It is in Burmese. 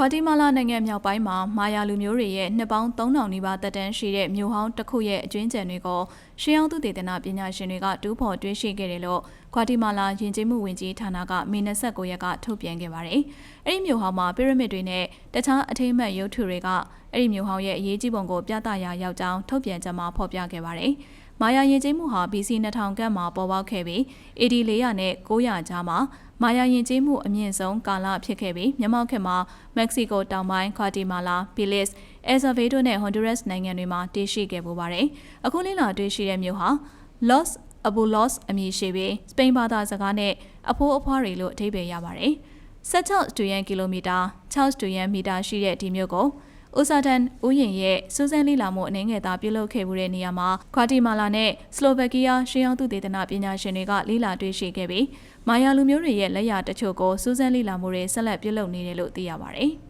ခွာတီမာလာနိုင်ငံမြောက်ပိုင်းမှာမာယာလူမျိုးတွေရဲ့နှစ်ပေါင်း3000နီးပါးတက်တန်းရှိတဲ့မြို့ဟောင်းတစ်ခုရဲ့အကျွင်းကျန်တွေကိုရှေးဟောင်းသူတေသနာပညာရှင်တွေကတူးဖော်တွေ့ရှိခဲ့တယ်လို့ခွာတီမာလာယဉ်ကျေးမှုဝင်ကြီးဌာနကမေ29ရက်ကထုတ်ပြန်ခဲ့ပါတယ်။အဲ့ဒီမြို့ဟောင်းမှာပီရမစ်တွေနဲ့တခြားအထိမ့်မှတ်ရုပ်ထုတွေကအဲ့ဒီမြို့ဟောင်းရဲ့အရေးကြီးပုံကိုပြသရာရောက်ကြောင်းထုတ်ပြန်ချက်မှာဖော်ပြခဲ့ပါတယ်။ မာယာယဉ်ကျေးမှုဟာ BC 2000ကမှာပေါ်ပေါက်ခဲ့ပြီး AD 400နဲ့900ကြားမှာမာယာယဉ်ကျေးမှုအမြင့်ဆုံးကာလဖြစ်ခဲ့ပြီးမြန်မာခေတ်မှာမက္ကဆီကိုတောင်ပိုင်းခွာတီမာလာ၊ဘီလစ်၊အယ်ဆာဗေဒိုနဲ့ဟွန်ဒူရက်စ်နိုင်ငံတွေမှာတည်ရှိခဲ့ပူပါတယ်။အခုလေးလာတွေ့ရှိတဲ့မြို့ဟာ Los Abuelos အမည်ရှိပြီးစပိန်ဘာသာစကားနဲ့အဖိုးအဖွားတွေလို့အဓိပ္ပာယ်ရပါတယ်။16စတူယန်ကီလိုမီတာ6စတူယန်မီတာရှိတဲ့ဒီမြို့ကို ဥစာတန်ဥယျင်ရဲ့စူးစမ်းလေ့လာမှုအနေငယ်သားပြုလုပ်ခဲ့မှုတဲ့နေရာမှာခွာတီမာလာနဲ့စလိုဗက်ကီးယားရှေးဟောင်းသူတေသနပညာရှင်တွေကလေ့လာတွေ့ရှိခဲ့ပြီးမာယာလူမျိုးတွေရဲ့လက်ရာတချို့ကိုစူးစမ်းလေ့လာမှုတွေဆက်လက်ပြုလုပ်နေတယ်လို့သိရပါတယ်။